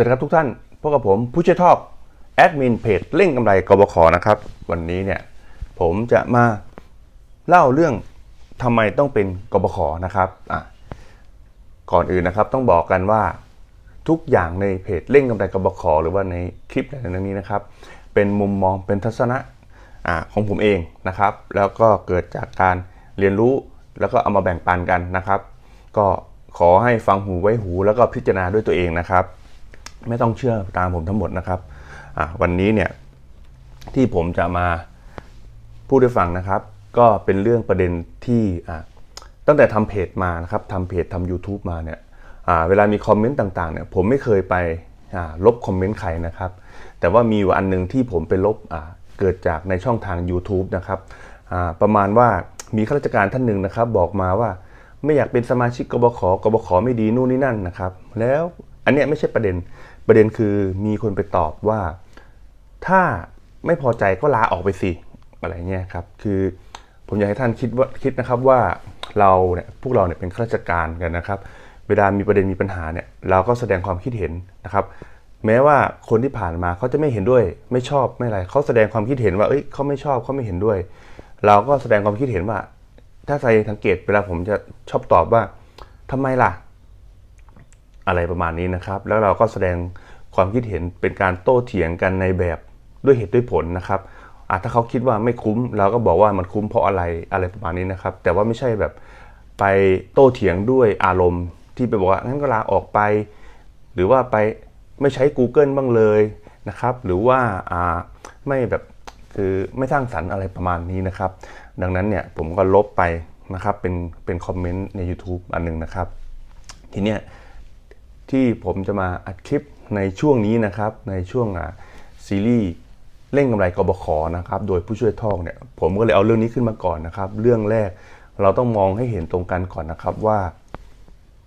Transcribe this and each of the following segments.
วัสดีครับทุกท่านพบกับผมผู้ช่วยทอกแอดมินเพจเร่งกำไรกบขนะครับ วันนี้เนี่ยผมจะมาเล่าเรื่องทำไมต้องเป็นกบขนะครับอะก่อนอื่นนะครับต้องบอกกันว่าทุกอย่างในเพจเร่งกำไรกบขหรือว่าในคลิปในนี้นะครับ เป็นมุมมองเป็นทัศนะอะของผมเองนะครับ แล้วก็เกิดจากการเรียนรู้แล้วก็เอามาแบ่งปันกันนะครับ ก็ขอให้ฟังหูไว้หูแล้วก็พิจารณาด้วยตัวเองนะครับ ไม่ต้องเชื่อตามผมทั้งหมดนะครับวันนี้เนี่ยที่ผมจะมาพูดให้ฟังนะครับ ก็เป็นเรื่องประเด็นที่ตั้งแต่ทำเพจมานะครับทำเพจทำ YouTube มาเนี่ยเวลามีคอมเมนต์ต่างๆเนี่ยผมไม่เคยไปลบคอมเมนต์ใครนะครับ แต่ว่ามีอยู่อันหนึ่งที่ผมไปลบเกิดจากในช่องทาง YouTube นะครับประมาณว่ามีข้าราชการท่านหนึ่งนะครับ บอกมาว่าไม่อยากเป็นสมาชิกกบขกบขไม่ดีนู่นนี่นั่นนะครับ แล้วอันเนี้ยไม่ใช่ประเด็น ประเด็นคือมีคนไปตอบว่า ถ้าไม่พอใจก็ลาออกไปสิอะไรเงี้ยครับ คือผมอยากให้ท่านคิดว่าคิดนะครับว่าเราเนี่ยพวกเราเนี่ยเป็นข้าราชการกันนะครับ เวลามีประเด็นมีปัญหาเนี่ยเราก็แสดงความคิดเห็นนะครับ แม้ว่าคนที่ผ่านมาเขาจะไม่เห็นด้วย ไม่ชอบไม่อะไรเขาแสดงความคิดเห็นว่าเอ้ยเขาไม่ชอบเขาไม่เห็นด้วย เราก็แสดงความคิดเห็นว่า ถ้าใครสังเกตเวลาผมจะชอบตอบว่าทำไมล่ะ อะไรประมาณนี้นะครับ แล้วเราก็แสดงความคิดเห็นเป็นการโต้เถียงกันในแบบด้วยเหตุด้วยผลนะครับอะถ้าเขาคิดว่าไม่คุ้ม เราก็บอกว่ามันคุ้มเพราะอะไรอะไรประมาณนี้นะครับ แต่ว่าไม่ใช่แบบไปโต้เถียงด้วยอารมณ์ ที่ไปบอกว่างั้นก็ลาออกไป หรือว่าไปไม่ใช้ Google บ้างเลยนะครับ หรือว่าไม่แบบคือไม่สร้างสรรค์อะไรประมาณนี้นะครับ ดังนั้นเนี่ยผมก็ลบไปนะครับเป็นเป็นคอมเมนต์ใน YouTube อันหนึงนะครับ ทีเนี้ย ที่ผมจะมาอัดคลิปในช่วงนี้นะครับในช่วงซีรีส์เร่งกำไรกบขนะครับโดยผู้ช่วยทอกเนี่ยผมก็เลยเอาเรื่องนี้ขึ้นมาก่อนนะครับ เรื่องแรกเราต้องมองให้เห็นตรงกันก่อนนะครับว่า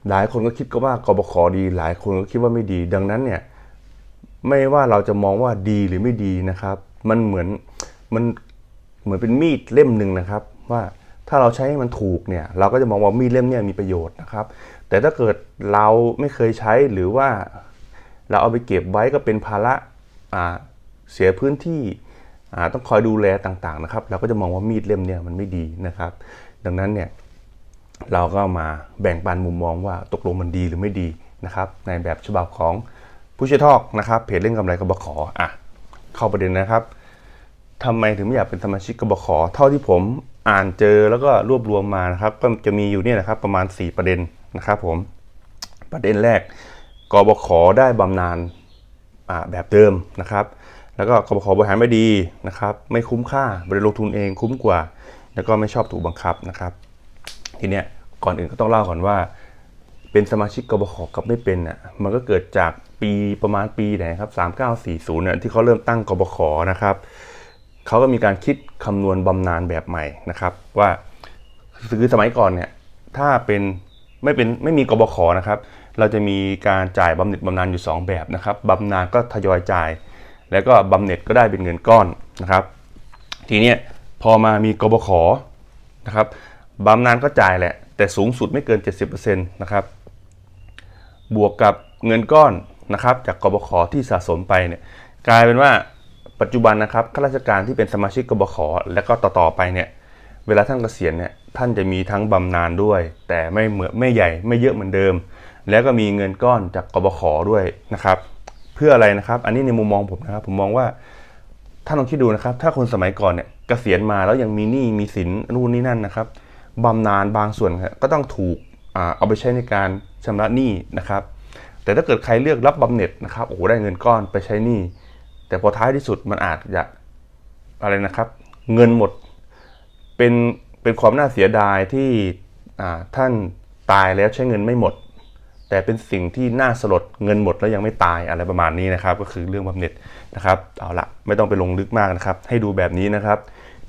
หลายคนก็คิดก็ว่ากบขดี หลายคนก็คิดว่าไม่ดี ดังนั้นเนี่ยไม่ว่าเราจะมองว่าดีหรือไม่ดีนะครับ มันเหมือนมันเหมือนเป็นมีดเล่มหนึ่งนะครับ ว่าถ้าเราใช้ให้มันถูกเนี่ยเราก็จะมองว่ามีดเล่มนี่ยมีประโยชน์นะครับ แต่ถ้าเกิดเราไม่เคยใช้หรือว่าเราเอาไปเก็บไว้ก็เป็นภาระเสียพื้นที่ต้องคอยดูแลต่างๆนะครับ เราก็จะมองว่ามีดเล่มเนี่ยมันไม่ดีนะครับ ดังนั้นเนี่ยเราก็มาแบ่งปันมุมมองว่าตกลงมันดีหรือไม่ดีนะครับ ในแบบฉบับของผู้ช่วยทอกนะครับเพจเล่นกำไรกบขอะเข้าประเด็นนะครับทำไมถึงไม่อยากเป็นสมาชิกกบขเท่าที่ผมอ่านเจอแล้วก็รวบรวมมานะครับ ก็จะมีอยู่เนี่ยนะครับประมาณ 4 ประเด็น นะครับผมประเด็นแรกกบขได้บำนาญแบบเดิมนะครับ แล้วก็กบขบริหารไม่ดีนะครับ ไม่คุ้มค่าบริลงทุนเองคุ้มกว่า แล้วก็ไม่ชอบถูกบังคับนะครับ ทีเนี้ยก่อนอื่นก็ต้องเล่าก่อนว่า เป็นสมาชิกกบขกับไม่เป็นอะมันก็เกิดจากปีประมาณปีไหนครับ3940เนี่ยที่เขาเริ่มตั้งกบขนะครับเขาก็มีการคิดคำนวณบำนาญแบบใหม่นะครับ ว่าคือสมัยก่อนเนี่ยถ้าเป็น ไม่เป็นไม่มีกบขนะครับ เราจะมีการจ่ายบำเหน็จบำนาญอยู่ 2 แบบนะครับบำนาญก็ทยอยจ่าย แล้วก็บำเหน็จก็ได้เป็นเงินก้อนนะครับ ทีเนี้ยพอมามีกบขนะครับบำนาญก็จ่ายแหละ แต่สูงสุดไม่เกิน 70%นะครับ บวกกับเงินก้อนนะครับจากกบขที่สะสมไปเนี่ยกลายเป็นว่าปัจจุบันนะครับข้าราชการที่เป็นสมาชิกกบขและก็ต่อๆไปเนี่ยเวลาท่านเกษียณเนี่ย ท่านจะมีทั้งบำนาญด้วย แต่ไม่เหมือนไม่ใหญ่ไม่เยอะเหมือนเดิม แล้วก็มีเงินก้อนจากกบขด้วยนะครับ เพื่ออะไรนะครับ อันนี้ในมุมมองผมนะครับ ผมมองว่าท่านลองคิดดูนะครับ ถ้าคนสมัยก่อนเนี่ยเกษียณมาแล้วยังมีหนี้มีสินนู่นนี่นั่นนะครับบำนาญบางส่วนก็ต้องถูกเอาไปใช้ในการชำระหนี้นะครับ แต่ถ้าเกิดใครเลือกรับบำเหน็จนะครับโอ้โหได้เงินก้อนไปใช้หนี้แต่พอท้ายที่สุดมันอาจจะอะไรนะครับ เงินหมดเป็น เป็นความน่าเสียดายที่ท่านตายแล้วใช้เงินไม่หมด แต่เป็นสิ่งที่น่าสลดเงินหมดแล้วยังไม่ตายอะไรประมาณนี้นะครับ ก็คือเรื่องบำเหน็จนะครับเอาละไม่ต้องไปลงลึกมากนะครับ ให้ดูแบบนี้นะครับ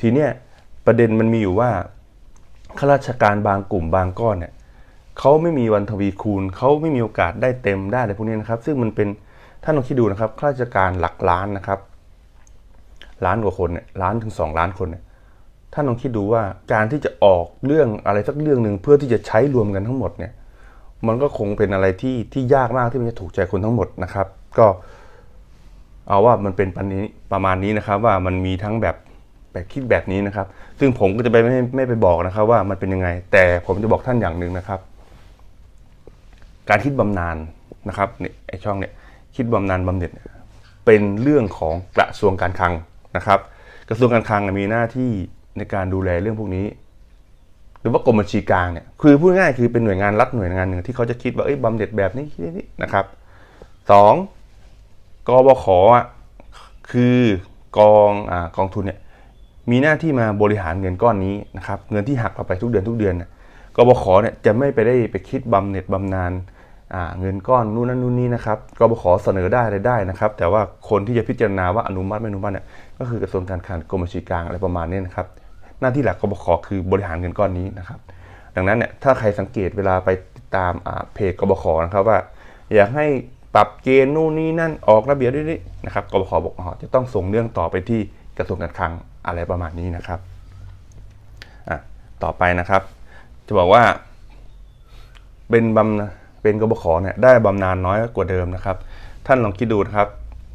ทีเนี้ยประเด็นมันมีอยู่ว่าข้าราชการบางกลุ่มบางก้อนเนี่ยเขาไม่มีวันทวีคูณเขาไม่มีโอกาสได้เต็มได้อะไรพวกนี้นะครับ ซึ่งมันเป็นท่านลองคิดดูนะครับข้าราชการหลักล้านนะครับล้านกว่าคนเนี่ยล้านถึงสองล้านคนเนี่ย ท่านลองคิดดูว่าการที่จะออกเรื่องอะไรสักเรื่องหนึ่งเพื่อที่จะใช้รวมกันทั้งหมดเนี่ยมันก็คงเป็นอะไรที่ที่ยากมากที่มันจะถูกใจคนทั้งหมดนะครับ ก็เอาว่ามันเป็นปันนี้ประมาณนี้นะครับ ว่ามันมีทั้งแบบแบบคิดแบบนี้นะครับ ซึ่งผมก็จะไปไม่ไม่ไปบอกนะครับว่ามันเป็นยังไง แต่ผมจะบอกท่านอย่างหนึ่งนะครับ การคิดบำนาญนะครับเนี่ยไอช่องเนี่ยคิดบำนาญบำเหน็จเป็นเรื่องของกระทรวงการคลังนะครับ กระทรวงการคลังมีหน้าที่ ในการดูแลเรื่องพวกนี้ หรือว่ากรมบัญชีกลางเนี่ยคือพูดง่ายคือเป็นหน่วยงานรัฐหน่วยงานหนึ่งที่เขาจะคิดว่าเอ้ยบำเหน็จแบบนี้นี่นะครับสองกบขอะคือกองอ่ากองทุนเนี่ยมีหน้าที่มาบริหารเงินก้อนนี้นะครับเงินที่หักเราไปทุกเดือนทุกเดือนเนี่ยกบขเนี่ยจะไม่ไปได้ไปคิดบำเหน็จบำนาญอ่าเงินก้อนนู่นนั่นนู่นนี่นะครับกบขเสนอได้อะไรได้นะครับ แต่ว่าคนที่จะพิจารณาว่าอนุมัติไม่อนุมัติเนี่ยก็คือกระทรวงการคลังกรมบัญชีกลางอะไรประมาณนี้นะครับ หน้าที่หลักกบขคือบริหารเงินก้อนนี้นะครับ ดังนั้นเนี่ยถ้าใครสังเกตเวลาไปติดตามเพจกบขนะครับว่า อยากให้ปรับเกณฑ์นู่นนี่นั่นออกระเบียบด้วยนี่นะครับกบขบอกอ๋อจะต้องส่งเรื่องต่อไปที่กระทรวงการคลังอะไรประมาณนี้นะครับอะต่อไปนะครับ จะบอกว่า เป็นบำเป็นกบขเนี่ยได้บำนาญน้อยกว่าเดิมนะครับ ท่านลองคิดดูนะครับ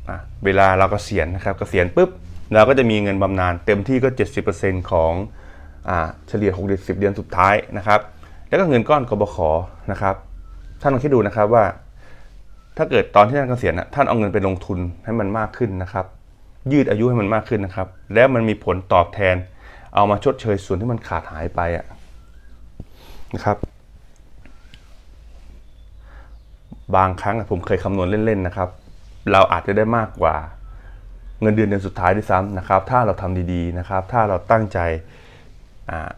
อะเวลาเรากเกษียณนะครับเกษียณปุ๊บ เราก็จะมีเงินบำนาญเต็มที่ก็ 70%ของอ่าเฉลี่ย60เดือนสุดท้ายนะครับ แล้วก็เงินก้อนกบขนะครับ ท่านลองคิดดูนะครับว่า ถ้าเกิดตอนที่ท่านเกษียณท่านเอาเงินไปลงทุนให้มันมากขึ้นนะครับ ยืดอายุให้มันมากขึ้นนะครับ แล้วมันมีผลตอบแทน เอามาชดเชยส่วนที่มันขาดหายไปอะนะครับ บางครั้งผมเคยคำนวณเล่นๆนะครับ เราอาจจะได้มากกว่า เงินเดือนเดือนสุดท้ายด้วยซ้ำนะครับ ถ้าเราทำดีๆนะครับ ถ้าเราตั้งใจอ่า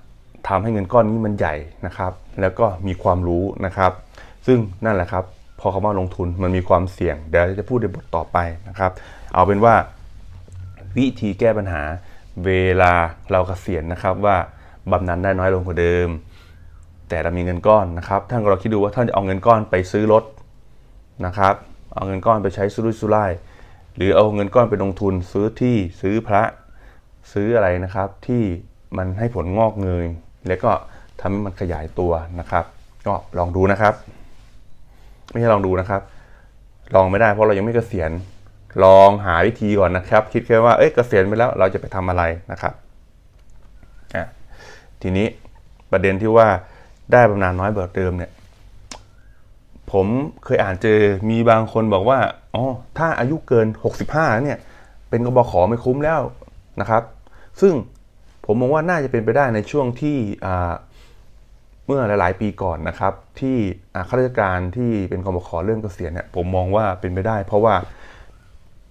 ทำให้เงินก้อนนี้มันใหญ่นะครับ แล้วก็มีความรู้นะครับ ซึ่งนั่นแหละครับ พอเขามาลงทุนมันมีความเสี่ยง เดี๋ยวจะพูดในบทต่อไปนะครับ เอาเป็นว่าวิธีแก้ปัญหาเวลาเราเกษียณนะครับว่าบำนาญได้น้อยลงกว่าเดิม แต่เรามีเงินก้อนนะครับท่านก็ลองคิดดูว่าท่านจะเอาเงินก้อนไปซื้อรถนะครับ เอาเงินก้อนไปใช้สุรุ่ยสุร่าย หรือเอาเงินก้อนไปลงทุนซื้อที่ซื้อพระซื้ออะไรนะครับ ที่มันให้ผลงอกเงยแล้วก็ทำให้มันขยายตัวนะครับ ก็ลองดูนะครับ ไม่ใช่ลองดูนะครับ ลองไม่ได้เพราะเรายังไม่เกษียณลองหาวิธีก่อนนะครับ คิดแค่ว่าเอ้ยเกษียณไปแล้วเราจะไปทำอะไรนะครับทีนี้ประเด็นที่ว่าได้บำนาญน้อยเบิกเดิมเนี่ย ผมเคยอ่านเจอมีบางคนบอกว่าอ๋อถ้าอายุเกิน 65เนี่ย เป็นกบขไม่คุ้มแล้วนะครับ ซึ่งผมมองว่าน่าจะเป็นไปได้ในช่วงที่เมื่อหลาย ๆ ปีก่อนนะครับ ที่ข้าราชการที่เป็นกบขเรื่องเกษียณเนี่ยผมมองว่าเป็นไปได้ เพราะว่า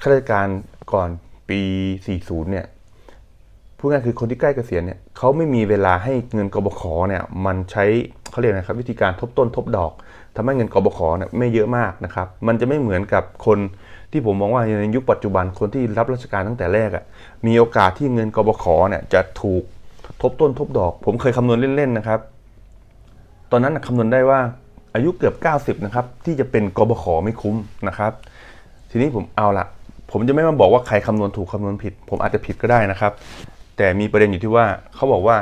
ข้าราชการก่อนปี 40 เนี่ยพูดง่ายคือคนที่ใกล้เกษียณเนี่ยเขาไม่มีเวลาให้เงินกบขเนี่ยมันใช้เขาเรียกนะครับวิธีการทบต้นทบดอก ทำให้เงินกบขเนี่ยไม่เยอะมากนะครับ มันจะไม่เหมือนกับคนที่ผมมองว่าในยุคปัจจุบันคนที่รับราชการตั้งแต่แรกอะ่ะมีโอกาสที่เงินกบขเนี่ยจะถูกทบต้นทบดอก ผมเคยคำนวณเล่นๆนะครับ ตอนนั้นคำนวณได้ว่าอายุเกือบ 90 นะครับ ที่จะเป็นกบขไม่คุ้มนะครับ ทีนี้ผมเอาละผมจะไม่มาบอกว่าใครคำนวณถูกคำนวณผิด ผมอาจจะผิดก็ได้นะครับ แต่มีประเด็นอยู่ที่ว่าเขาบอกว่า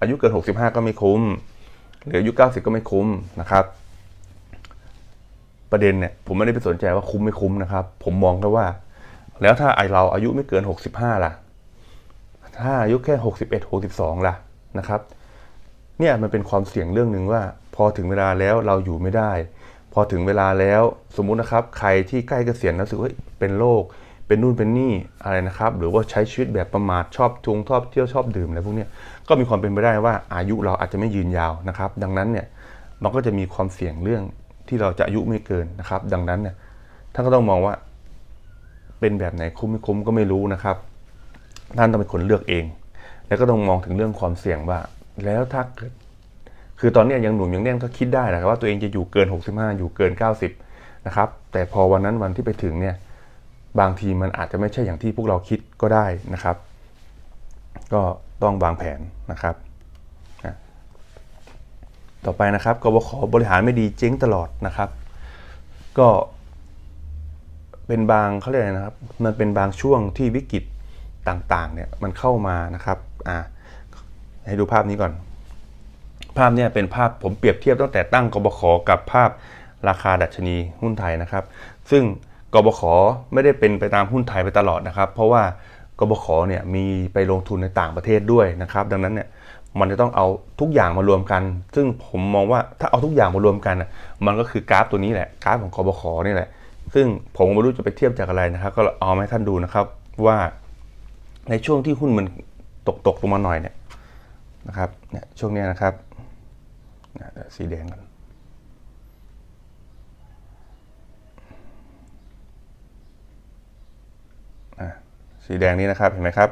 อายุเกิน 65 ก็ไม่คุ้ม หรืออายุ 90 ก็ไม่คุ้มนะครับ ประเด็นเนี่ยผมไม่ได้ไปสนใจว่าคุ้มไม่คุ้มนะครับ ผมมองแค่ว่า แล้วถ้าไอเราอายุไม่เกิน 65 ล่ะ ถ้าอายุแค่ 61 62 ล่ะนะครับ เนี่ยมันเป็นความเสี่ยงเรื่องหนึ่งว่า พอถึงเวลาแล้วเราอยู่ไม่ได้ พอถึงเวลาแล้วสมมุตินะครับ ใครที่ใกล้เกษียณแล้วรู้สึกว่าเป็นโรคเป็นนู่นเป็นนี่อะไรนะครับ หรือว่าใช้ชีวิตแบบประมาทชอบทวงชอบเที่ยวชอบดื่มอะไรพวกนี้ก็มีความเป็นไปได้ว่าอายุเราอาจจะไม่ยืนยาวนะครับ ดังนั้นเนี่ยมันก็จะมีความเสี่ยงเรื่อง ที่เราจะอายุไม่เกินนะครับ ดังนั้นเนี่ยท่านก็ต้องมองว่าเป็นแบบไหนคุ้มไม่คุ้มก็ไม่รู้นะครับ ท่านต้องเป็นคนเลือกเอง แล้วก็ต้องมองถึงเรื่องความเสี่ยงว่า แล้วถ้าเกิดคือตอนนี้ยังหนุ่มยังแน่นก็คิดได้แหละครับว่าตัวเองจะอยู่เกิน 65 อยู่เกิน 90 นะครับ แต่พอวันนั้นวันที่ไปถึงเนี่ยบางทีมันอาจจะไม่ใช่อย่างที่พวกเราคิดก็ได้นะครับ ก็ต้องวางแผนนะครับ ต่อไปนะครับกบขบริหารไม่ดีเจ๊งตลอดนะครับ ก็เป็นบางเขาเรียกอะไรนะครับ มันเป็นบางช่วงที่วิกฤตต่างๆเนี่ยมันเข้ามานะครับอ่าให้ดูภาพนี้ก่อน ภาพเนี่ยเป็นภาพผมเปรียบเทียบตั้งแต่ตั้งกบขกับภาพราคาดัชนีหุ้นไทยนะครับ ซึ่งกกบขไม่ได้เป็นไปตามหุ้นไทยไปตลอดนะครับ เพราะว่ากบขเนี่ยมีไปลงทุนในต่างประเทศด้วยนะครับ ดังนั้นเนี่ย มันจะต้องเอาทุกอย่างมารวมกัน ซึ่งผมมองว่าถ้าเอาทุกอย่างมารวมกันน่ะมันก็คือกราฟตัวนี้แหละกราฟของกบขนี่แหละ ซึ่งผมไม่รู้จะไปเทียบจากอะไรนะครับ ก็เอามาให้ท่านดูนะครับว่าในช่วงที่หุ้นมันตกตกลงมาหน่อยเนี่ยนะครับเนี่ยช่วงนี้นะครับสีแดงกันสีแดงนี้นะครับเห็นไหมครับ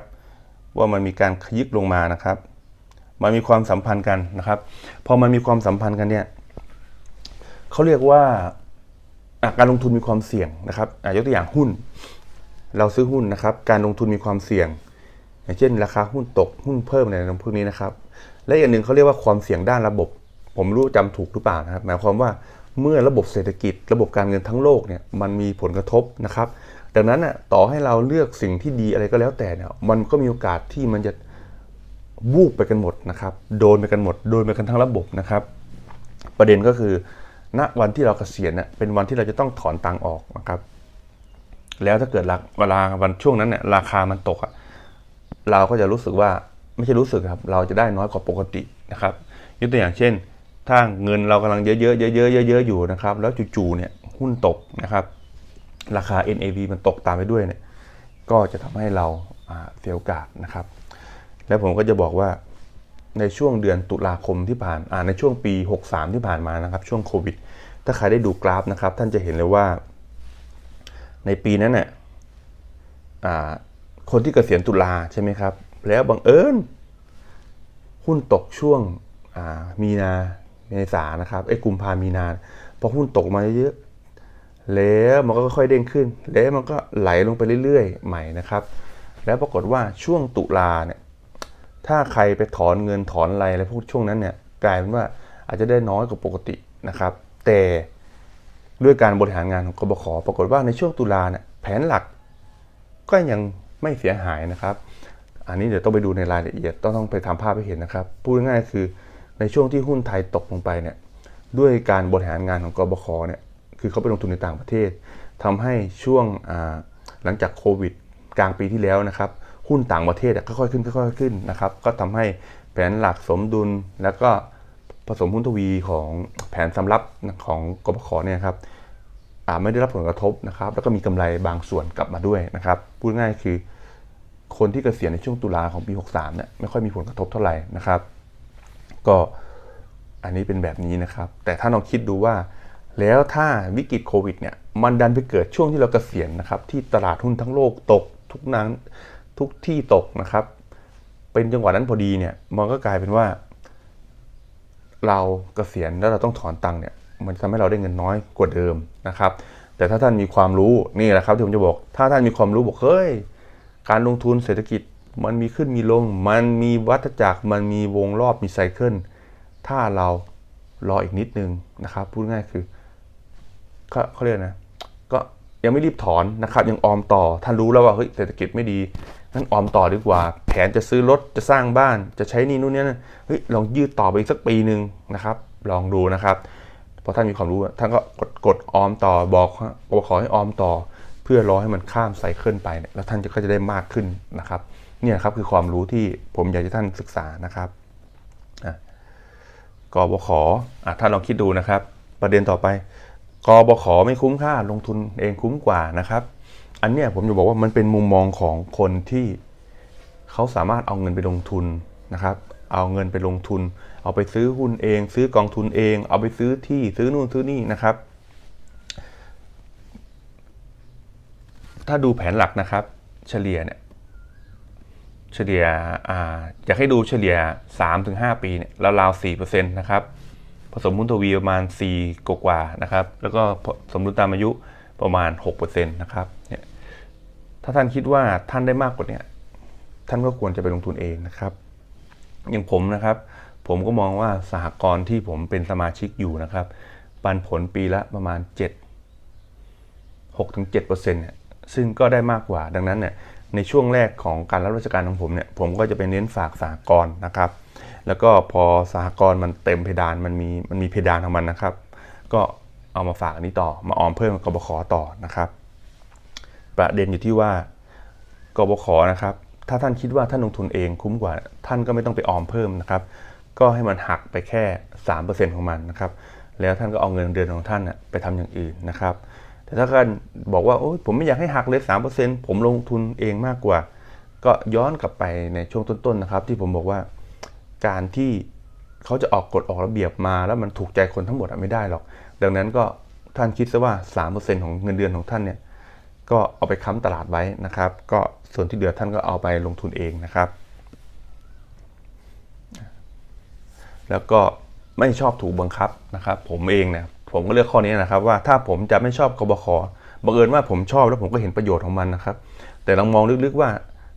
ว่ามันมีการขยิกลงมานะครับ มันมีความสัมพันธ์กันนะครับ พอมันมีความสัมพันธ์กันเนี่ยเขาเรียกว่าการลงทุนมีความเสี่ยงนะครับอะยกตัวอย่างหุ้น เราซื้อหุ้นนะครับ การลงทุนมีความเสี่ยง อย่างเช่น ราคาหุ้นตกหุ้นเพิ่มอะไรพวกนี้นะครับ และอย่างหนึ่งเขาเรียกว่าความเสี่ยงด้านระบบ ผมรู้จำถูกหรือเปล่านะครับ หมายความว่าเมื่อระบบเศรษฐกิจ ระบบการเงินทั้งโลกเนี่ยมันมีผลกระทบนะครับ ดังนั้นน่ะต่อให้เราเลือกสิ่งที่ดีอะไรก็แล้วแต่เนี่ยมันก็มีโอกาสที่มันจะ วูบไปกันหมดนะครับโดนไปกันหมด โดนไปกันทั้งระบบนะครับ ประเด็นก็คือณวันที่เราเกษียณเน่ยเป็นวันที่เราจะต้องถอนตังออกนะครับ แล้วถ้าเกิดราเวลาวันช่วงนั้นเนี่ยราคามันตกอะเราก็จะรู้สึกว่าไม่ใช่รู้สึกครับ เราจะได้น้อยกว่าปกตินะครับยกตัวอย่างเช่น ถ้าเงินเรากำลังเยอะๆเยอะๆเยอะๆอยู่นะครับ แล้วจู่ๆเนี่ยหุ้นตกนะครับ ราคา NAV มันตกตามไปด้วยเนี่ย ก็จะทำให้เราอ่าเสียโอกาสนะครับ แล้วผมก็จะบอกว่าในช่วงเดือนตุลาคมที่ผ่านอ่าในช่วงปี 63 ที่ผ่านมานะครับช่วงโควิด ถ้าใครได้ดูกราฟนะครับ ท่านจะเห็นเลยว่า ในปีนั้นเนี่ยคนที่เกษียณตุลาใช่ไหมครับ แล้วบังเอิญหุ้นตกช่วงมีนาเมษานะครับไอ้กุมภามีนาพอหุ้นตกมาเยอะแล้วมันก็ค่อยเด้งขึ้น แล้วมันก็ไหลลงไปเรื่อยๆ ใหม่นะครับ แล้วปรากฏว่าช่วงตุลาเนี่ย ถ้าใครไปถอนเงินถอนอะไรอะไรพวกช่วงนั้นเนี่ยกลายเป็นว่าอาจจะได้น้อยกว่าปกตินะครับ แต่ด้วยการบริหารงานของกบขปรากฏว่าในช่วงตุลาเนี่ยแผนหลักก็ยังไม่เสียหายนะครับ อันนี้เดี๋ยวต้องไปดูในรายละเอียดต้องต้องไปทำภาพให้เห็นนะครับ พูดง่ายๆคือในช่วงที่หุ้นไทยตกลงไปเนี่ยด้วยการบริหารงานของกบขเนี่ยคือเขาไปลงทุนในต่างประเทศทำให้ช่วงหลังจากโควิดกลางปีที่แล้วนะครับ หุ้นต่างประเทศค่อยๆขึ้นค่อยๆขึ้นนะครับก็ทำให้แผนหลักสมดุลแล้วก็ผสมหุ้นทวีของแผนสำรับของกบขเนี่ยครับไม่ได้รับผลกระทบนะครับ แล้วก็มีกำไรบางส่วนกลับมาด้วยนะครับพูดง่ายคือ คนที่เกษียณในช่วงตุลาของปี 63เนี่ยไม่ค่อยมีผลกระทบเท่าไหร่นะครับ ก็อันนี้เป็นแบบนี้นะครับ แต่ถ้าลองคิดดูว่า แล้วถ้าวิกฤตโควิดเนี่ยมันดันไปเกิดช่วงที่เราเกษียณนะครับที่ตลาดหุ้นทั้งโลกตกทุกนั้น ทุกที่ตกนะครับ เป็นจังหวะนั้นพอดีเนี่ยมันก็กลายเป็นว่า เราเกษียณแล้วเราต้องถอนตังค์เนี่ยมันทำให้เราได้เงินน้อยกว่าเดิมนะครับ แต่ถ้าท่านมีความรู้นี่แหละครับที่ผมจะบอก ถ้าท่านมีความรู้บอกเฮ้ยการลงทุนเศรษฐกิจมันมีขึ้นมีลง มันมีวัฏจักรมันมีวงรอบมีไซเคิลถ้าเรารออีกนิดนึงนะครับ พูดง่ายคือเขาเรียกนะ ก็ยังไม่รีบถอนนะครับ ยังออมต่อท่านรู้แล้วว่าเฮ้ยเศรษฐกิจไม่ดี งั้นออมต่อดีกว่า แผนจะซื้อรถจะสร้างบ้านจะใช้นี่นู่นนี่นั่นเฮ้ยลองยืดต่อไปอีกสักปีหนึ่งนะครับ ลองดูนะครับพอท่านมีความรู้ท่านก็กดกดออมต่อบอกบอกขอให้ออมต่อ เพื่อรอให้มันข้ามไซเคิลไปเนี่ยแล้วท่านก็จะได้มากขึ้นนะครับเนี่ยครับคือความรู้ที่ผมอยากให้ท่านศึกษานะครับกบขอะท่านลองคิดดูนะครับ ประเด็นต่อไปกบขไม่คุ้มค่าลงทุนเองคุ้มกว่านะครับ อันเนี้ยผมจะบอกว่ามันเป็นมุมมองของคนที่เขาสามารถเอาเงินไปลงทุนนะครับ เอาเงินไปลงทุน เอาไปซื้อหุ้นเอง ซื้อกองทุนเอง เอาไปซื้อที่ซื้อนู่นซื้อนี่นะครับ ถ้าดูแผนหลักนะครับ เฉลี่ยเนี่ยเฉลี่ยอ่าอยากให้ดูเฉลี่ย 3-5 ปีเนี่ยราวๆ4%นะครับผสมหุ้นทวีประมาณ 4 กว่าๆนะครับ แล้วก็สมดุลตามอายุประมาณ 6%นะครับเนี่ย ถ้าท่านคิดว่าท่านได้มากกว่านี้ท่านก็ควรจะไปลงทุนเองนะครับ อย่างผมนะครับ ผมก็มองว่าสหกรณ์ที่ผมเป็นสมาชิกอยู่นะครับ ปันผลปีละประมาณ 7 6-7%เนี่ยซึ่งก็ได้มากกว่าดังนั้นเนี่ยในช่วงแรกของการรับราชการของผมเนี่ยผมก็จะไปเน้นฝากสหกรณ์นะครับ แล้วก็พอสหกรณ์มันเต็มเพดานมันมีมันมีเพดานของมันนะครับ ก็เอามาฝากอันนี้ต่อมาออมเพิ่มกบขต่อนะครับ ประเด็นอยู่ที่ว่ากบขนะครับ ถ้าท่านคิดว่าท่านลงทุนเองคุ้มกว่า ท่านก็ไม่ต้องไปออมเพิ่มนะครับ ก็ให้มันหักไปแค่ 3%ของมันนะครับ แล้วท่านก็เอาเงินเดือนของท่านไปทำอย่างอื่นนะครับ แต่ถ้าท่านบอกว่าโอ้ยผมไม่อยากให้หักเลย 3%ผมลงทุนเองมากกว่า ก็ย้อนกลับไปในช่วงต้นๆนะครับ ที่ผมบอกว่าการที่เขาจะออกกฎออกระเบียบมา แล้วมันถูกใจคนทั้งหมดไม่ได้หรอก ดังนั้นก็ท่านคิดซะว่า 3%ของเงินเดือนของท่านเนี่ย ก็เอาไปค้ำตลาดไว้นะครับ ก็ส่วนที่เหลือท่านก็เอาไปลงทุนเองนะครับ แล้วก็ไม่ชอบถูกบังคับนะครับ ผมเองเนี่ยผมก็เลือกข้อนี้นะครับ ว่าถ้าผมจะไม่ชอบกบขบังเอิญว่าผมชอบแล้วผมก็เห็นประโยชน์ของมันนะครับ แต่ลองมองลึกๆว่า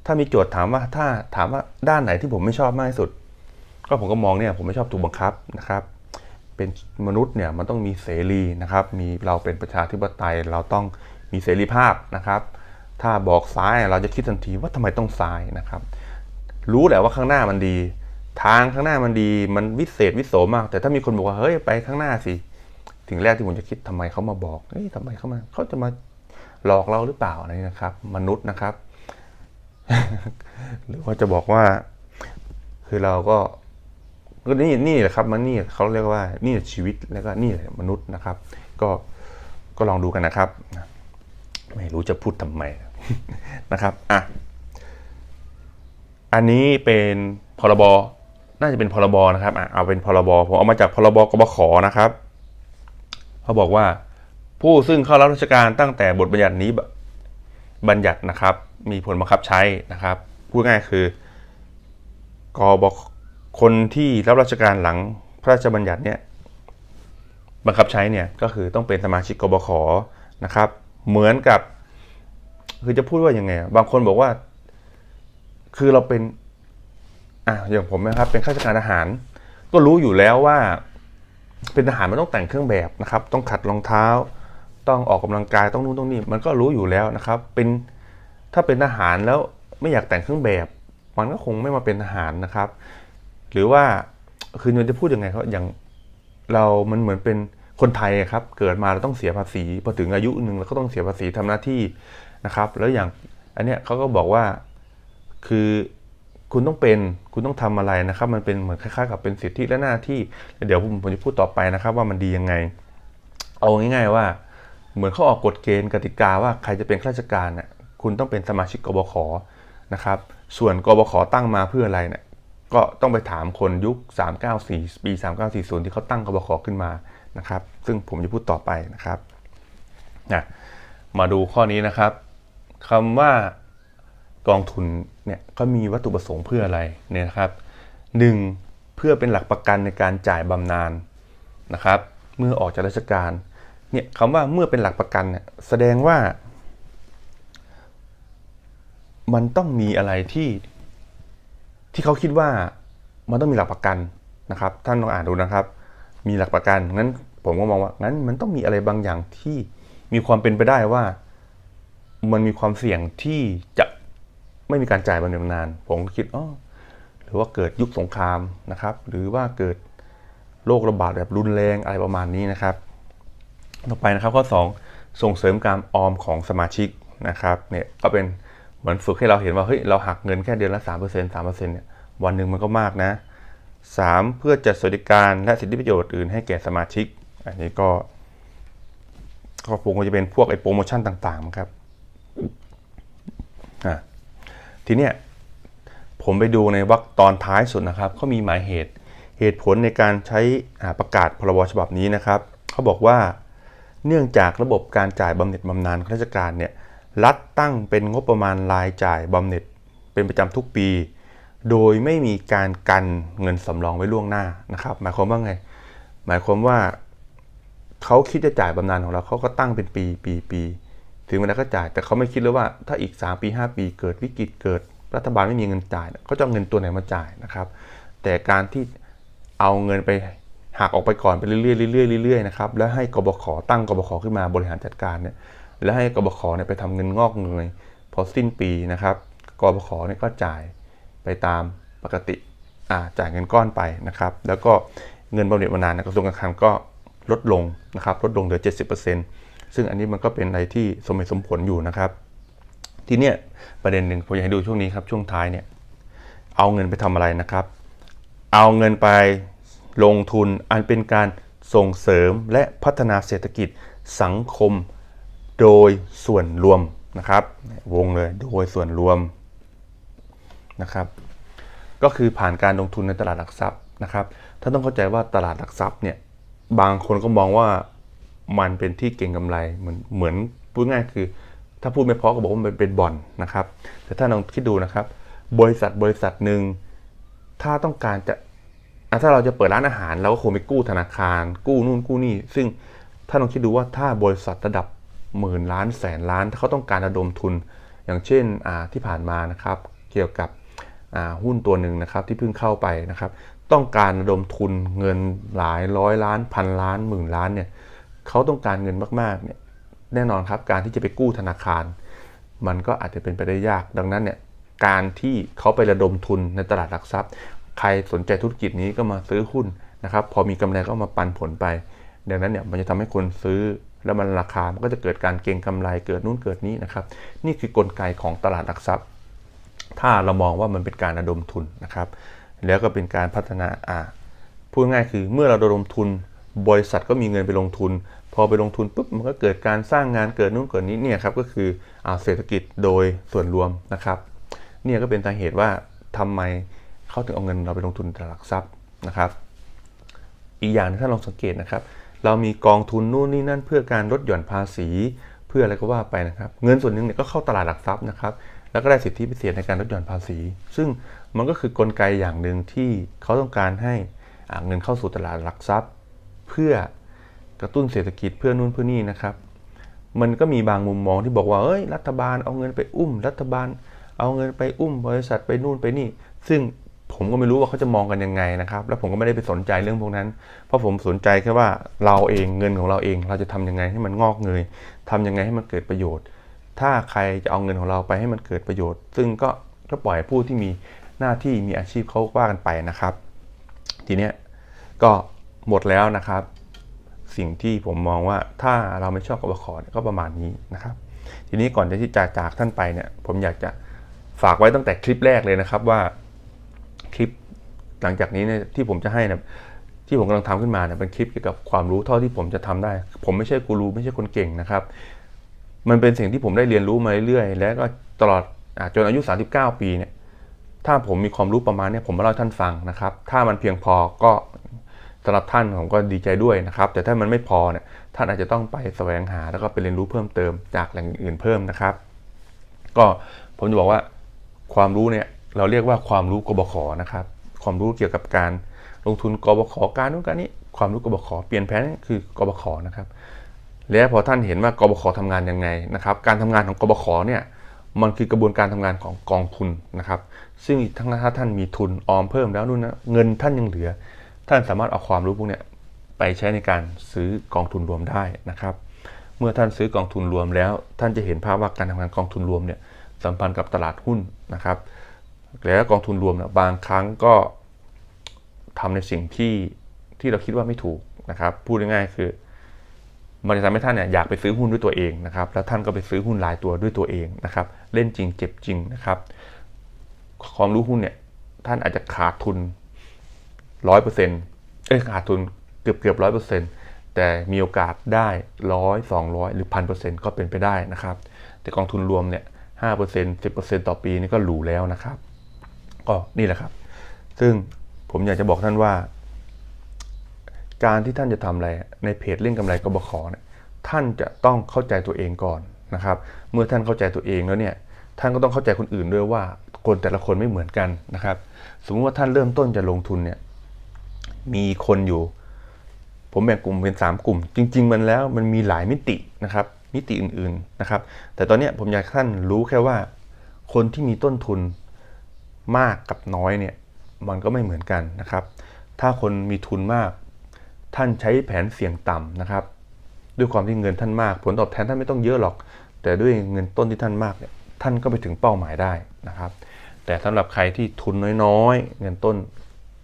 ถ้ามีโจทย์ถามว่าถ้าถามว่าด้านไหนที่ผมไม่ชอบมากที่สุด ก็ผมก็มองเนี่ยผมไม่ชอบถูกบังคับนะครับ เป็นมนุษย์เนี่ยมันต้องมีเสรีนะครับ มีเราเป็นประชาธิปไตยเราต้อง มีเสรีภาพนะครับ ถ้าบอกซ้ายเราจะคิดทันทีว่าทำไมต้องซ้ายนะครับ รู้แหละว่าข้างหน้ามันดี ทางข้างหน้ามันดี มันวิเศษวิโสมาก แต่ถ้ามีคนบอกว่าเฮ้ยไปข้างหน้าสิถึงแรกที่ผมจะคิดทำไมเขามาบอกเฮ้ยทำไมเขามาเขาจะมาหลอกเราหรือเปล่าอะไรนะครับ มนุษย์นะครับ หรือว่าจะบอกว่า คือเราก็ก็นี่นี่แหละครับมันนี่เขาเรียกว่านี่ชีวิตแล้วก็นี่แหละมนุษย์นะครับ ก็ก็ลองดูกันนะครับ ไม่รู้จะพูดทำไมนะครับอะอันนี้เป็นพรบน่าจะเป็นพรบนะครับอะเอาเป็นพรบผมเอามาจากพรบกบขนะครับเขาบอกว่า ผู้ซึ่งเข้ารับราชการตั้งแต่บทบัญญัตินี้บัญญัตินะครับ มีผลบังคับใช้นะครับพูดง่ายคือกบคนที่รับราชการหลังพระราชบัญญัติเนี่ยบังคับใช้เนี่ยก็คือต้องเป็นสมาชิกกบขนะครับ เหมือนกับ คือจะพูดว่ายังไงบางคนบอกว่า คือเราเป็น อะอย่างผมนะครับ เป็นข้าราชการทหาร ก็รู้อยู่แล้วว่า เป็นทหารมันต้องแต่งเครื่องแบบนะครับ ต้องขัดรองเท้า ต้องออกกำลังกายต้องนู่นต้องนี่มันก็รู้อยู่แล้วนะครับ เป็นถ้าเป็นทหารแล้วไม่อยากแต่งเครื่องแบบ มันก็คงไม่มาเป็นทหารนะครับ หรือว่าคือมันจะพูดยังไงเขาอย่างเรามันเหมือนเป็น คนไทยครับเกิดมาเราต้องเสียภาษีพอถึงอายุหนึ่งเราก็ต้องเสียภาษีทำหน้าที่นะครับ แล้วอย่างอันเนี้ยเขาก็บอกว่าคือคุณต้องเป็นคุณต้องทำอะไรนะครับ มันเป็นเหมือนคล้ายๆกับเป็นสิทธิและหน้าที่เดี๋ยวผมผมจะพูดต่อไปนะครับ ว่ามันดียังไง เอาง่ายๆว่า เหมือนเขาออกกฎเกณฑ์กติกาว่าใครจะเป็นข้าราชการเนี่ยคุณต้องเป็นสมาชิกกบขนะครับ ส่วนกบขตั้งมาเพื่ออะไรเนี่ยก็ต้องไปถามคนยุค 394 ปี 3940 ที่เขาตั้งกบขขึ้นมา นะครับ ซึ่งผมจะพูดต่อไปนะครับนะมาดูข้อนี้นะครับคำว่ากองทุนเนี่ยก็มีวัตถุประสงค์เพื่ออะไรเนี่ยนะครับหนึ่งเพื่อเป็นหลักประกันในการจ่ายบำนาญนะครับ เมื่อออกจากราชการเนี่ยคำว่าเมื่อเป็นหลักประกันเนี่ยแสดงว่า มันต้องมีอะไรที่ ที่เขาคิดว่ามันต้องมีหลักประกันนะครับ ท่านลองอ่านดูนะครับ มีหลักประกันงั้น ผมก็มองว่างั้นมันต้องมีอะไรบางอย่างที่มีความเป็นไปได้ว่า มันมีความเสี่ยงที่จะไม่มีการจ่ายบำเหน็จบำนาญผมก็คิดอ๋อหรือว่าเกิดยุคสงครามนะครับ หรือว่าเกิดโรคระบาดแบบรุนแรงอะไรประมาณนี้นะครับ ต่อไปนะครับข้อ 2 ส่งเสริมการออมของสมาชิกนะครับเนี่ยก็เป็นเหมือนฝึกให้เราเห็นว่าเฮ้ยเราหักเงินแค่เดือนละ 3% 3%เนี่ยวันหนึ่งมันก็มากนะ 3. เพื่อจัดสวัสดิการและสิทธิประโยชน์อื่นให้แก่สมาชิก อันนี้ก็ก็คงจะเป็นพวกไอ้โปรโมชั่นต่างๆครับทีเนี้ยผมไปดูในวรรคตอนท้ายสุดนะครับเขามีหมายเหตุเหตุผลในการใช้อ่าประกาศพรบฉบับนี้นะครับเขาบอกว่าเนื่องจากระบบการจ่ายบำเหน็จบำนาญข้าราชการเนี่ยรัฐตั้งเป็นงบประมาณรายจ่ายบำเหน็จเป็นประจำทุกปี โดยไม่มีการกันเงินสำรองไว้ล่วงหน้านะครับ หมายความว่าไง หมายความว่า เขาคิดจะจ่ายบำนาญของเราเขาก็ตั้งเป็นปีปีปีถึงเวลาก็จ่ายแต่เขาไม่คิดเลยว่าถ้าอีก 3 ปี 5 ปีเกิดวิกฤตเกิด รัฐบาลไม่มีเงินจ่ายเขาจะเอาเงินตัวไหนมาจ่ายนะครับ แต่การที่เอาเงินไปหักออกไปก่อนไปเรื่อยๆเรื่อยๆเรื่อยๆนะครับแล้วให้กบขตั้งกบขขึ้นมาบริหารจัดการเนี่ยแล้วให้กบขเนี่ยไปทำเงินงอกเงยพอสิ้นปีนะครับกบขเนี่ยก็จ่ายไปตามปกติจ่ายเงินก้อนไปนะครับ แล้วก็เงินบำเหน็จบำนาญกระทรวงการคลังก็ ลดลงนะครับลดลงเหลือ 70%ซึ่งอันนี้มันก็เป็นอะไรที่สมเหตุสมผลอยู่นะครับ ทีเนี้ยประเด็นหนึ่งผมอยากให้ดูช่วงนี้ครับช่วงท้ายเนี่ยเอาเงินไปทำอะไรนะครับ เอาเงินไปลงทุนอันเป็นการส่งเสริมและพัฒนาเศรษฐกิจสังคมโดยส่วนรวมนะครับ วงเลยโดยส่วนรวมนะครับ ก็คือผ่านการลงทุนในตลาดหลักทรัพย์นะครับท่านต้องเข้าใจว่าตลาดหลักทรัพย์เนี่ย บางคนก็มองว่ามันเป็นที่เก่งกำไรเหมือนเหมือนพูดง่ายคือ ถ้าพูดไม่เพอก็บอกว่ามันเป็นบ่อนนะครับ แต่ถ้าลองคิดดูนะครับ บริษัทบริษัทหนึ่งถ้าต้องการจะถ้าเราจะเปิดร้านอาหารเราก็คงไปกู้ธนาคาร กู้นู่นกู้นี่ ซึ่งถ้าลองคิดดูว่าถ้าบริษัทระดับหมื่นล้านแสนล้านถ้าเขาต้องการระดมทุน อย่างเช่นที่ผ่านมานะครับ เกี่ยวกับหุ้นตัวหนึ่งนะครับที่เพิ่งเข้าไปนะครับ ต้องการระดมทุนเงินหลายร้อยล้านพันล้านหมื่นล้านเนี่ยเขาต้องการเงินมากๆเนี่ยแน่นอนครับการที่จะไปกู้ธนาคาร มันก็อาจจะเป็นไปได้ยาก ดังนั้นเนี่ยการที่เขาไประดมทุนในตลาดหลักทรัพย์ ใครสนใจธุรกิจนี้ก็มาซื้อหุ้นนะครับ พอมีกำไรก็มาปันผลไป ดังนั้นเนี่ยมันจะทำให้คนซื้อแล้วมันราคา มันก็จะเกิดการเก็งกำไรเกิดนู่นเกิดนี้นะครับ นี่คือกลไกของตลาดหลักทรัพย์ ถ้าเรามองว่ามันเป็นการระดมทุนนะครับ แล้วก็เป็นการพัฒนาอ่าพูดง่ายคือเมื่อเราระดมทุน บริษัทก็มีเงินไปลงทุน พอไปลงทุนปุ๊บมันก็เกิดการสร้างงานเกิดนู่นเกิดนี้เนี่ยครับก็คืออเศรษฐกิจโดยส่วนรวมนะครับ เนี่ยก็เป็นสาเหตุว่าทำไมเขาถึงเอาเงินเราไปลงทุนตลาดหลักทรัพย์นะครับ อีกอย่างหนึงถ้าลองสังเกตนะครับ เรามีกองทุนนู่นนี่นั่นเพื่อการลดหย่อนภาษี เพื่ออะไรก็ว่าไปนะครับ เงินส่วนหนึ่งเนี่ยก็เข้าตลาดหลักทรัพย์นะครับ แล้วก็ได้สิทธิพิเศษในการลดหย่อนภาษี ซึ่ง มันก็คือกลไกอย่างหนึ่งที่เขาต้องการให้เงินเข้าสู่ตลาดหลักทรัพย์ เพื่อกระตุ้นเศรษฐกิจเพื่อนู่นเพื่อนี่นะครับ มันก็มีบางมุมมองที่บอกว่าเอ้ยรัฐบาลเอาเงินไปอุ้ม รัฐบาล เอาเงินไปอุ้ม บริษัทไปนู่นไปนี่ ซึ่งผมก็ไม่รู้ว่าเขาจะมองกันยังไงนะครับ แล้วผมก็ไม่ได้ไปสนใจเรื่องพวกนั้น เพราะผมสนใจแค่ว่าเราเองเงินของเราเอง เราจะทำยังไงให้มันงอกเงยทำยังไงให้มันเกิดประโยชน์ ถ้าใครจะเอาเงินของเราไปให้มันเกิดประโยชน์ ซึ่งก็ก็ปล่อยผู้ที่มี หน้าที่มีอาชีพเขาว่ากันไปนะครับ ทีเนี้ยก็หมดแล้วนะครับ สิ่งที่ผมมองว่าถ้าเราไม่ชอบกบขเนี่ยก็ประมาณนี้นะครับ ทีนี้ก่อนที่จะจากท่านไปเนี่ย ผมอยากจะฝากไว้ตั้งแต่คลิปแรกเลยนะครับว่าคลิปหลังจากนี้เนี่ยที่ผมจะให้เนี่ยที่ผมกำลังทำขึ้นมาเนี่ยเป็นคลิปเกี่ยวกับความรู้เท่าที่ผมจะทำได้ ผมไม่ใช่กูรูไม่ใช่คนเก่งนะครับ มันเป็นสิ่งที่ผมได้เรียนรู้มาเรื่อยๆ แล้วก็ตลอดอจนอายุ 39 ปีเนี่ย ถ้าผมมีความรู้ประมาณนี้ผมมาเล่าท่านฟังนะครับ ถ้ามันเพียงพอก็สำหรับท่านผมก็ดีใจด้วยนะครับ แต่ถ้ามันไม่พอเนี่ยท่านอาจจะต้องไปแสวงหาแล้วก็ไปเรียนรู้เพิ่มเติมจากแหล่งอื่นเพิ่มนะครับ ก็ผมจะบอกว่าความรู้เนี่ยเราเรียกว่าความรู้กบขนะครับ ความรู้เกี่ยวกับการลงทุนกบขการนู้นการนี้ ความรู้กบขเปลี่ยนแผนคือกบขนะครับ แล้วพอท่านเห็นว่ากบขทำงานยังไงนะครับ การทำงานของกบขเนี่ย มันคือกระบวนการทำงานของกองทุนนะครับ ซึ่งทั้งถ้าท่านมีทุนออมเพิ่มแล้วนู่นนะเงินท่านยังเหลือ ท่านสามารถเอาความรู้พวกนี้ไปใช้ในการซื้อกองทุนรวมได้นะครับ เมื่อท่านซื้อกองทุนรวมแล้ว ท่านจะเห็นภาพว่าการทำงานกองทุนรวมเนี่ยสัมพันธ์กับตลาดหุ้นนะครับแล้วกองทุนรวมเนี่ยบางครั้งก็ทำในสิ่งที่ที่เราคิดว่าไม่ถูกนะครับ พูดง่ายๆคือ มันจะทำให้ท่านเนี่ยอยากไปซื้อหุ้นด้วยตัวเองนะครับแล้วท่านก็ไปซื้อหุ้นรายตัวด้วยตัวเองนะครับเล่นจริงเจ็บจริงนะครับความรู้หุ้นเนี่ยท่านอาจจะขาดทุนร้อยเปอร์เซ็นต์เอ้ยขาดทุนเกือบเกือบร้อยเปอร์เซ็นต์แต่มีโอกาสได้ร้อยสองร้อยหรือพันเปอร์เซ็นต์ก็เป็นไปได้นะครับ แต่กองทุนรวมเนี่ยห้าเปอร์เซ็นต์สิบเปอร์เซ็นต์ต่อปีนี่ก็หรูแล้วนะครับ ก็นี่แหละครับ ซึ่งผมอยากจะบอกท่านว่า การที่ท่านจะทำอะไรในเพจเล่นกำไรกบขเนี่ยท่านจะต้องเข้าใจตัวเองก่อนนะครับ เมื่อท่านเข้าใจตัวเองแล้วเนี่ยท่านก็ต้องเข้าใจคนอื่นด้วยว่าคนแต่ละคนไม่เหมือนกันนะครับ สมมติว่าท่านเริ่มต้นจะลงทุนเนี่ยมีคนอยู่ ผมแบ่งกลุ่มเป็น 3 กลุ่ม จริง ๆ มันแล้วมันมีหลายมิตินะครับ มิติอื่นๆนะครับ แต่ตอนนี้ผมอยากให้ท่านรู้แค่ว่า คนที่มีต้นทุนมากกับน้อยเนี่ยมันก็ไม่เหมือนกันนะครับ ถ้าคนมีทุนมาก ท่านใช้แผนเสี่ยงต่ำนะครับ ด้วยความที่เงินท่านมาก ผลตอบแทนท่านไม่ต้องเยอะหรอก แต่ด้วยเงินต้นที่ท่านมากเนี่ยท่านก็ไปถึงเป้าหมายได้นะครับ แต่สำหรับใครที่ทุนน้อยๆ เงินต้น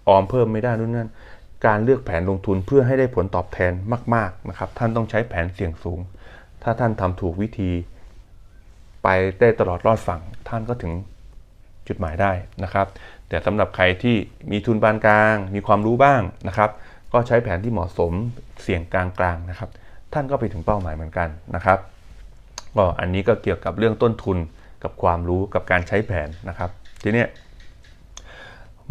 ออมเพิ่มไม่ได้นู่นนั่นการเลือกแผนลงทุนเพื่อให้ได้ผลตอบแทนมากๆนะครับ ท่านต้องใช้แผนเสี่ยงสูง ถ้าท่านทำถูกวิธี ไปได้ตลอดรอดฝั่ง ท่านก็ถึงจุดหมายได้นะครับ แต่สำหรับใครที่มีทุนปานกลาง มีความรู้บ้างนะครับ ก็ใช้แผนที่เหมาะสมเสี่ยงกลางๆนะครับ ท่านก็ไปถึงเป้าหมายเหมือนกันนะครับก็อันนี้ก็เกี่ยวกับเรื่องต้นทุนกับความรู้กับการใช้แผนนะครับ ทีนี้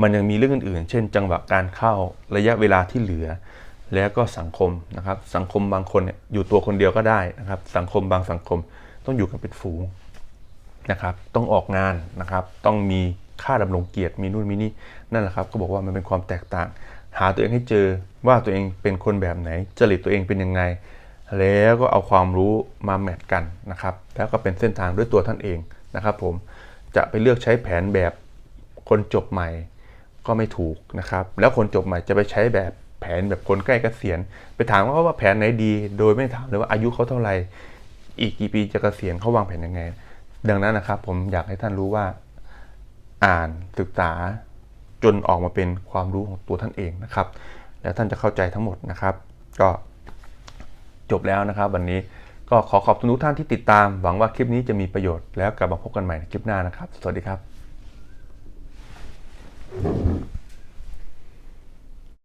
มันยังมีเรื่องอื่นๆ เช่น จังหวะการเข้าระยะเวลาที่เหลือ แล้วก็สังคมนะครับ สังคมบางคนเนี่ยอยู่ตัวคนเดียวก็ได้นะครับ สังคมบางสังคมต้องอยู่กันเป็นฝูงนะครับ ต้องออกงานนะครับ ต้องมีค่าดำรงเกียรติมีนู่นมีนี่นั่นแหละครับก็บอกว่ามันเป็นความแตกต่าง หาตัวเองให้เจอว่าตัวเองเป็นคนแบบไหน จริตตัวเองเป็นยังไง แล้วก็เอาความรู้มาแมทกันนะครับ แล้วก็เป็นเส้นทางด้วยตัวท่านเองนะครับ ผมจะไปเลือกใช้แผนแบบคนจบใหม่ก็ไม่ถูกนะครับ แล้วคนจบใหม่จะไปใช้แบบแผนแบบคนใกล้เกษียณ ไปถามว่าว่าแผนไหนดี โดยไม่ถามเลยว่าอายุเขาเท่าไหร่อีกกี่ปีจะเกษียณเขาวางแผนยังไง ดังนั้นนะครับ ผมอยากให้ท่านรู้ว่า อ่านศึกษา จนออกมาเป็นความรู้ของตัวท่านเองนะครับ แล้วท่านจะเข้าใจทั้งหมดนะครับ ก็จบแล้วนะครับ วันนี้ก็ขอขอบคุณทุกท่านที่ติดตาม หวังว่าคลิปนี้จะมีประโยชน์แล้วกลับมาพบกันใหม่ในคลิปหน้านะครับ สวัสดีครับ